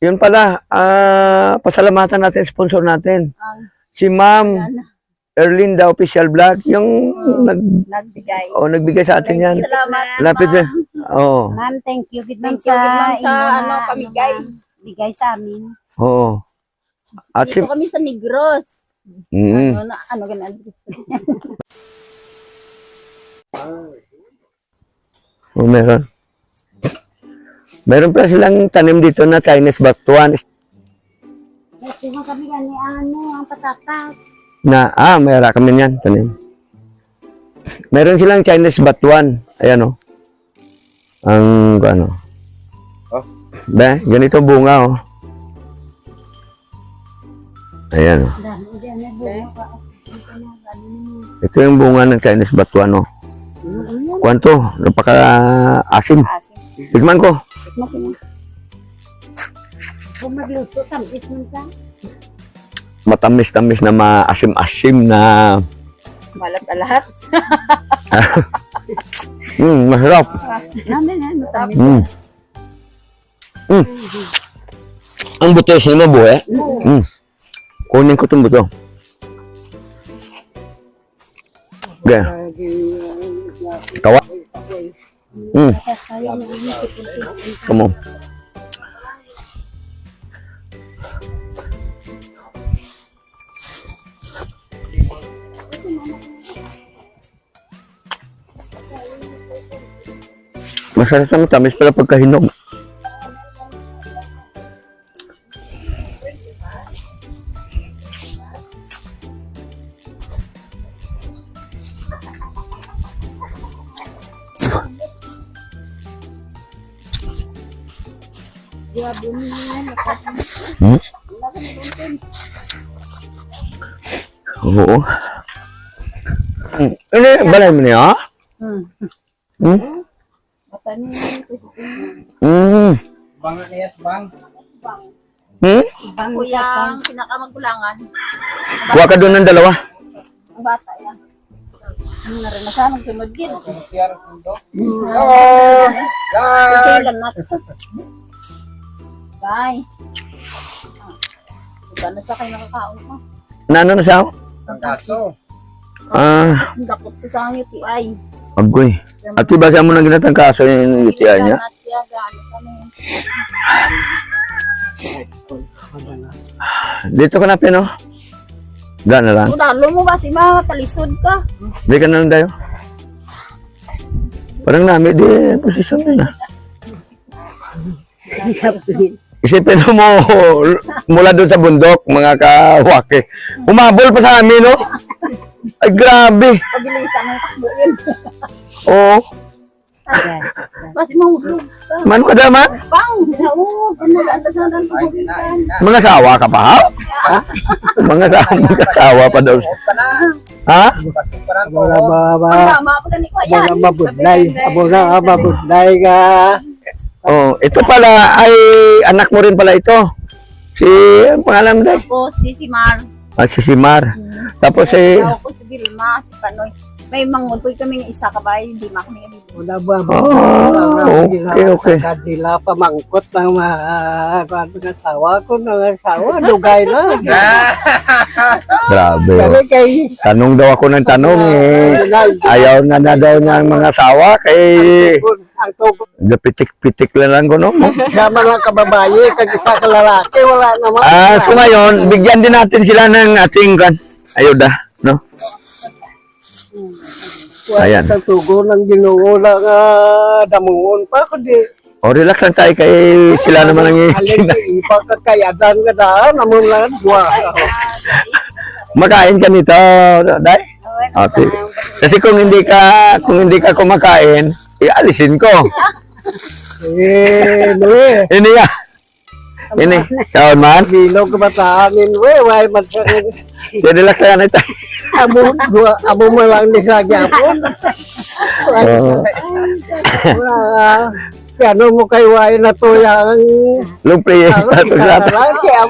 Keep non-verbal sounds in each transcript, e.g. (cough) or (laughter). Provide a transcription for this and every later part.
Yun pala, ah, pasalamatan natin sponsor natin. Ang Si Ma'am Erlinda Official Vlog, yung nag, nagbigay. oh, nagbigay sa atin yan. Salamat. Lapit ma'am. Oo. Ma'am, thank you gid ma'am Thank you, sa, gid, ma'am, sa inyong, ano, pamigay. mga Bigay sa amin. Oo. At si, Dito kami sa Negros. mm, Ano, na, ano ganun? oh, meron. Meron pala silang tanim dito na Chinese batuan Ito mo kami gani ano, ang patatas. na, ah, mayroon kami niyan, tanim. Meron silang Chinese batuan. Ayan o. Ang, ano. Be, ganito bunga oh. Ayan oh. Diyan na buo ka. Ito yung bunga ng Chinese batuan oh. Kwanto, napaka-asim. Asim. Tikman ko. Kung magluto, tamis man sa. Matamis-tamis na maasim-asim na Malat na lahat. (laughs) mm, masarap. Namin yan, matamis. Mm. Mm. Ang buto mo buo eh. Mm. Kunin ko itong buto. Okay. Kawa. Mm. Come on. Masarap na matamis pala pagkahinog. Oo. Hmm. Ano, balay mo niya? Hmm. Hmm? Hmm. Bang niyas bang. Hmm? Kuya, ang pinakamagulangan. Kuha ka doon ng dalawa. Ang bata yan. Ano na rin, nasaan ang sunod din? Siyar sundo. Kailan natin sa... Bye. Na sa kayo nakakaon ko. Nano na siya? Ang kaso. Ah, Ang dakot sa sa UTI. agoy. At iba siya mo nang ginatang kaso yung UTI niya. Dito ka na, Pino. Daan na lang. Kung lalo mo ba si mga talisod ka? Di ka na lang tayo. Parang nami, di, posisyon din ah. Isipin mo, (laughs) mula doon sa bundok, mga kawake. Umabol pa sa amin, no? Ay, grabe. Pabilisan ng takbo yun. Oo. Basi mahulog ka. Man ka daman. Pang! Oo. Ang tasan ng pabukitan. Mga sawa ka pa, ha? Mga sawa, mga sawa pa daw. Ha? Na ba ba? Ang ko Abo yan. na mabudlay. Abo na mabudlay ka. Oh, ito pala ay anak mo rin pala ito. Si, ang pangalan mo dahil? Ako, si si Mar. Ah, si Simar. Tapos si, Ako si Vilma, si Panoy. May mangod po kami ng isa kabay, di ma kami kami. Abo na ba ba? Oh, okay, okay. Kadila pamangkot ng mga ng asawa ko ng asawa. Dugay na. (laughs) grabe. Oh. kay Tanong daw ako ng tanong eh. Ayaw na na daw niya ang mga asawa kay ang tugon pitik-pitik lang lang ko no. sa mga kababaye kag isa ka lalaki wala naman. Ah, so ngayon, bigyan din natin sila ng ating kan ayuda, no? ayan. Sa tugon ng Ginoo lang ah, damungon pa kundi O relax lang tayo kay sila naman ang alin ka daan namon lang buwa. Makain ka nito, Day? Okay. Kasi kung hindi ka kung hindi ka kumakain, ialisin ko. Eh, no eh. Ini nga. Ini. Kaon man. Bilog kamatahanin we, way man sa Jadi lang tayo. amo dua amo mo lang ni sa gyapon. Oh, Wala. Kano mo kay way na to yang isa na lang kaya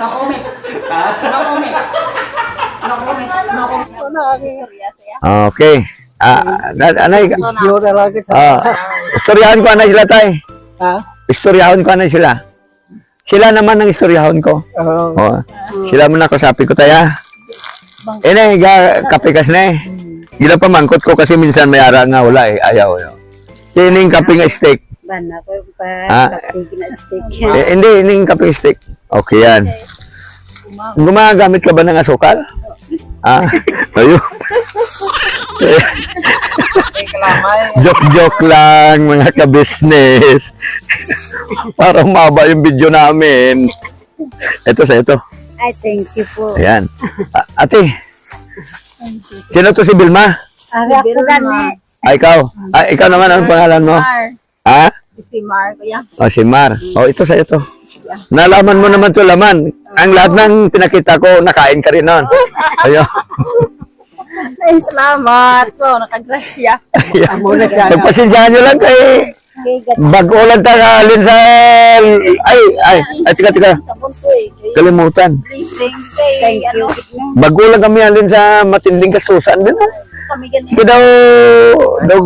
No-comment. No-comment. No-comment. No-comment. wala Istorya siya. Okay. Ah, na- na sa ah, istoryahan ko anay sila tay. ha. istoryahon ko na sila. Sila naman ang istoryahon ko. Oo. Oh, sila mo na kausapin ko taya. Eh na, ga, kape kas na eh. Gila pa mangkot ko kasi minsan may ara nga wala eh. Ayaw. Ayaw. Tining kape nga steak. Bana ko pa Ah. kapig na stick. Eh, hindi, ining kape steak. Okay yan. Gumagamit ka ba ng asukal? Ah, ayun. Joke-joke lang, mga ka-business. Para umaba yung video namin. Ito sa ito. Ay, thank you po. Ayan. A- ate, sino to si Bilma? Ari ako gani. Ah, ikaw. Ah, ikaw naman, anong pangalan mo? Mar. Ha? Si Mar, kuya. Oh, si Mar. Oh, ito sa ito. Nalaman mo naman to laman. Ang lahat ng pinakita ko, nakain ka rin nun. (laughs) Ayun. Ay, salamat ko. Nakagrasya. Pagpasensyahan nyo lang kay bago lang tagalin sa... Ay, ay, ay, tika, tika. Kalimutan. Bago lang kami alin sa matinding kasusan din. Ganito. Kasi daw, daw,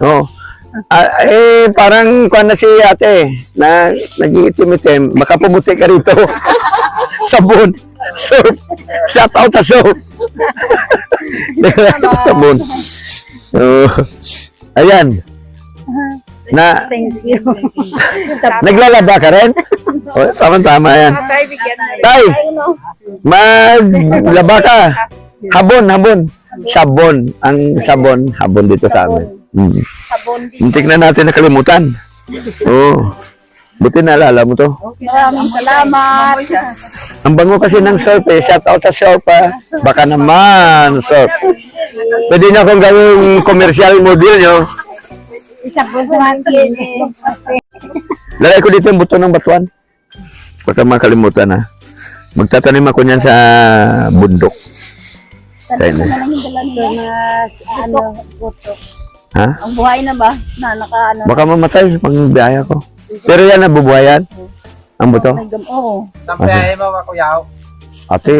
(laughs) oh. Ah, eh, parang kuha na si ate, na nag-iitim-itim, baka pumuti ka rito. (laughs) Sabon. Surf. Shout out sa surf. (laughs) Sabon. Oh. Ayan. Na, Thank you. (laughs) naglalaba ka rin? Oh, tama-tama yan. Tay, maglaba ka. Habon, habon. Sabon. Ang sabon, habon dito sa amin. Mm. Muntik na natin nakalimutan. (laughs) Oo. Oh. Buti naalala mo to. Maraming salamat. Ang bango kasi ng surf eh. Shout out sa surf ah. Baka naman, surf. Pwede na akong gawing commercial model nyo. Isa po sa. Lalay ko dito yung buto ng batuan. Baka makalimutan ha. Magtatanim ako niyan sa bundok. Tayo na. Ano, buto. Ha? Ang buhay na ba? Na naka ano. Baka mamatay pag biyaya ko. Pero yan nabubuhayan. Ang buto. May gam. Oo. Tampay ba ba kuyaw? Ate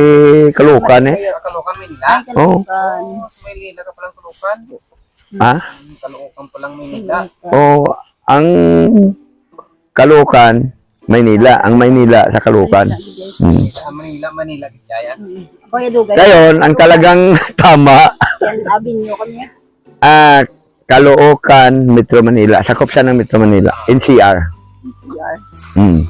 kalukan eh. Kalukan Manila. Ay, Oo. kalukan. Oh, may lila ka palang kalukan. Ha? Kalukan palang Manila. O ang kalukan, Maynila. Ang Maynila sa kalukan. Hmm. Ah, Manila, Manila, Gijaya. Kuya Dugay. Ngayon, ang talagang (laughs) tama, Yan, abin nyo kami. ah, Caloocan, Metro Manila. Sakop siya ng Metro Manila. NCR. CR. Hmm.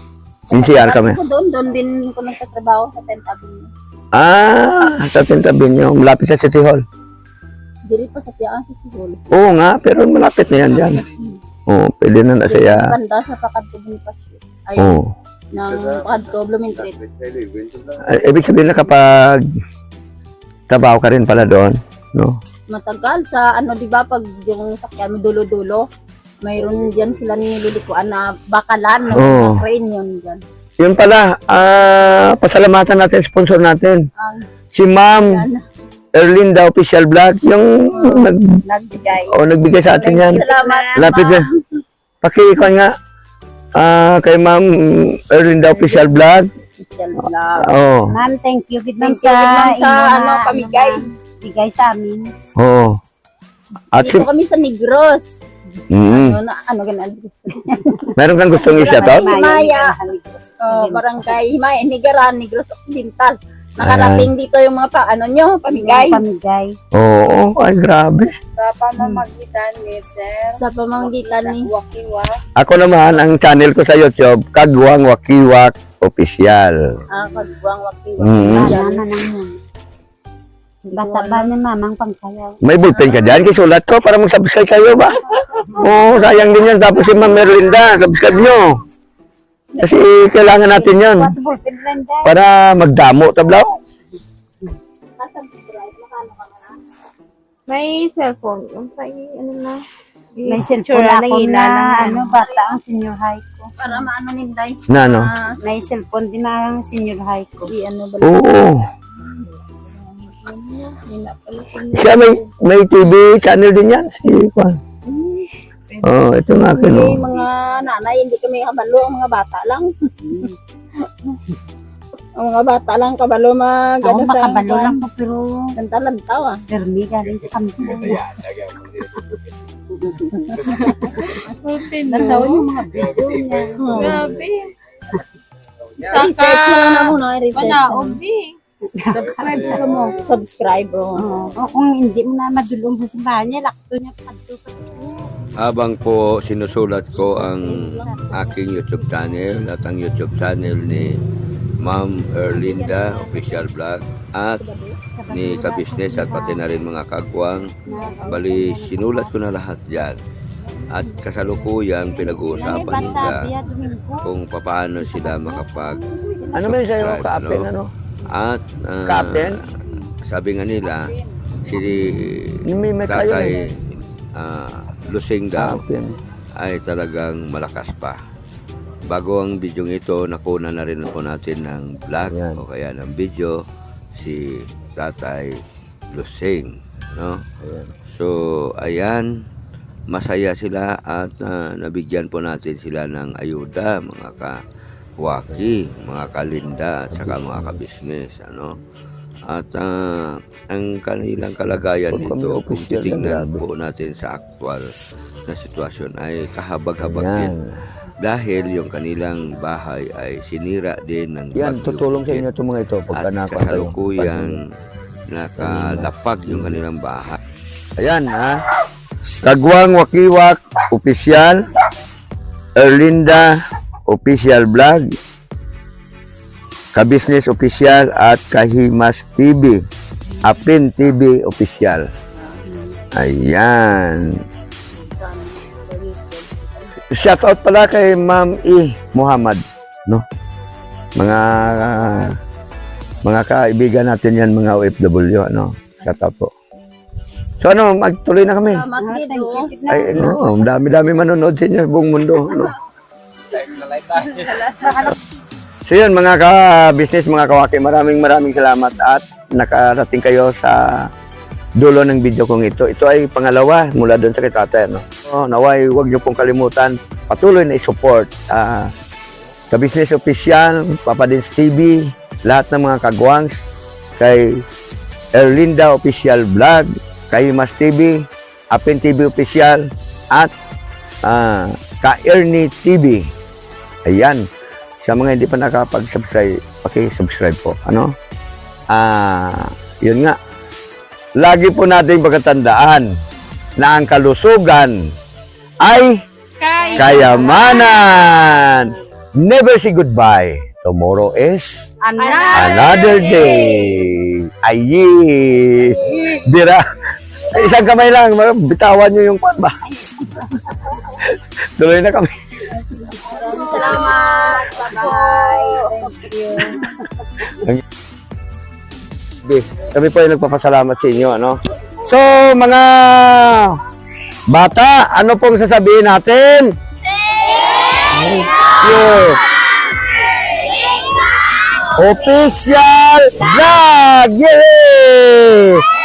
NCR kami. Ko doon, doon din ko nagtatrabaho sa 10th Avenue. Ah, sa tintabi niyo. Malapit sa City Hall. Diri pa sa Piaan sa Sigol. Oo nga, pero malapit na yan dyan. Oo, pwede na na siya. Banda sa Pakadto Bonifacio. Ay, Oo. ng Pakadto Blooming Street. Ay, ibig sabihin na kapag trabaho ka rin pala doon, no? Matagal sa ano, di ba, pag yung sakyan mo dulo-dulo, mayroon diyan sila nililikuan na bakalan, no? Oo. Sa crane yun dyan. Yun pala, ah, pasalamatan natin, sponsor natin. Ang Si Ma'am yan, Erlinda Official Vlog, yung nag, nagbigay. oh, nagbigay sa atin yan. Salamat. Lapit ma'am. yan. Pakikuan nga, ah, kay Ma'am Erlinda Official Vlog. Oo. Ma'am, thank you sa you, ma'am, sa inyong ano, pamigay. Bigay sa amin. Oo. At Dito kami sa Negros. mm, Ano, na, ano ganun? meron kang gustong i-shoutout? Maya. Oh, barangay Himay, Nigaran, Negros Occidental. Nakarating dito yung mga pa, ano nyo, pamigay. Pamigay. Oo, ay grabe. Sa pamamagitan ni Sir Sa pamamagitan ni Wakiwa. Ako naman, ang channel ko sa YouTube, Kagwang Wakiwak Official. ah, Kagwang Wakiwa. Mm. Yan. Mama naman. Bata ba ni mamang pangkayaw? May bullpen ka dyan, kisulat ko para mag-subscribe kayo ba? Oo, sayang din yan. Tapos si Ma'am Merlinda, subscribe nyo. Kasi kailangan natin yan para magdamo, tablaw. May cellphone. Yung pa, ano na. May cellphone ako na, ano, bata ang senior high ko. Para maano ninday. Na ano? Ah, May cellphone din na ang senior high ko. di ano ba? Oo. Siya may, may TV channel din yan. Si Juan. Oh, ito nga akin. Hindi Oh. mga nanay, hindi kami kabalo, ang mga bata lang. (laughs) ang mga bata lang kabalo mag Ako ano sa makabalo lang po pero Lantaw-lantaw ah. permi galing sa kampo. (laughs) Nagtaon yung mga video niya. Grabe. Research mo na muna, research. Manaog di. Subscribe sa mo. Subscribe, oh. Oo. O kung hindi mo na madulong sa simbahan niya, lakto niya kadto pa. Habang po sinusulat ko ang aking YouTube channel at ang YouTube channel ni Ma'am Erlinda Official Vlog at ni Kabisnes at pati na rin mga kagwang. Bali, sinulat ko na lahat dyan. At kasalukuyang pinag-uusapan nila kung paano sila makapag Ano ba yun sa'yo? No? ano? At ah, Ka-apen? sabi nga nila si kayo Tatay eh. ah, Lusing daw Ka-apen. ay talagang malakas pa. Bago ang video ito, nakuna na rin po natin ng vlog Ayan. o kaya ng video si Tatay Lusing. No? Ayan. So, ayan, masaya sila at ah, nabigyan po natin sila ng ayuda, mga kawaki, mga kalinda, at saka mga kabisnes. Ano? At ah, ang kanilang kalagayan nito, kung titingnan po natin sa actual na sitwasyon ay kahabag-habag din. Dahil yung kanilang bahay ay sinira din ng Yan, tutulong sa inyo itong mga ito pagka At kasalukuyan nakalapag yung kanilang bahay. Ayan, ha? Sagwang Wakiwak Official, Erlinda Official Vlog, Kabisnes Official at Kahimas TV, Apin TV Official. Ayan. Shoutout pala kay Ma'am E. Muhammad, no? Mga mga kaibigan natin yan, mga OFW, ano? Shoutout po. So ano, magtuloy na kami. Ay, no, dami-dami manonood sa inyo buong mundo. No? (laughs) So yun, mga ka-business, mga kawaki, maraming maraming salamat at nakarating kayo sa dulo ng video kong ito. Ito ay pangalawa mula doon sa kitate. No? So, naway, huwag niyo pong kalimutan, patuloy na i-support ah, sa Business Official, Papa Dins TV, lahat ng mga kagwangs, kay Erlinda Official Vlog, kay Mas TV, Apin TV Official, at ah, ka Ernie TV. Ayan. Sa mga hindi pa nakapag-subscribe, paki-subscribe po. Ano? Ah, yun nga. Lagi po natin pagkatandaan na ang kalusugan ay Kaya. kayamanan. Never say goodbye. Tomorrow is another day. Ayi. Bira. Isang kamay lang. Bitawan nyo yung kwan ba? (laughs) Tuloy na kami. Salamat. Bye-bye. Thank you. Kami po ay nagpapasalamat sa inyo, ano? So, mga bata, ano pong sasabihin natin? Thank you! Official vlog! Yay!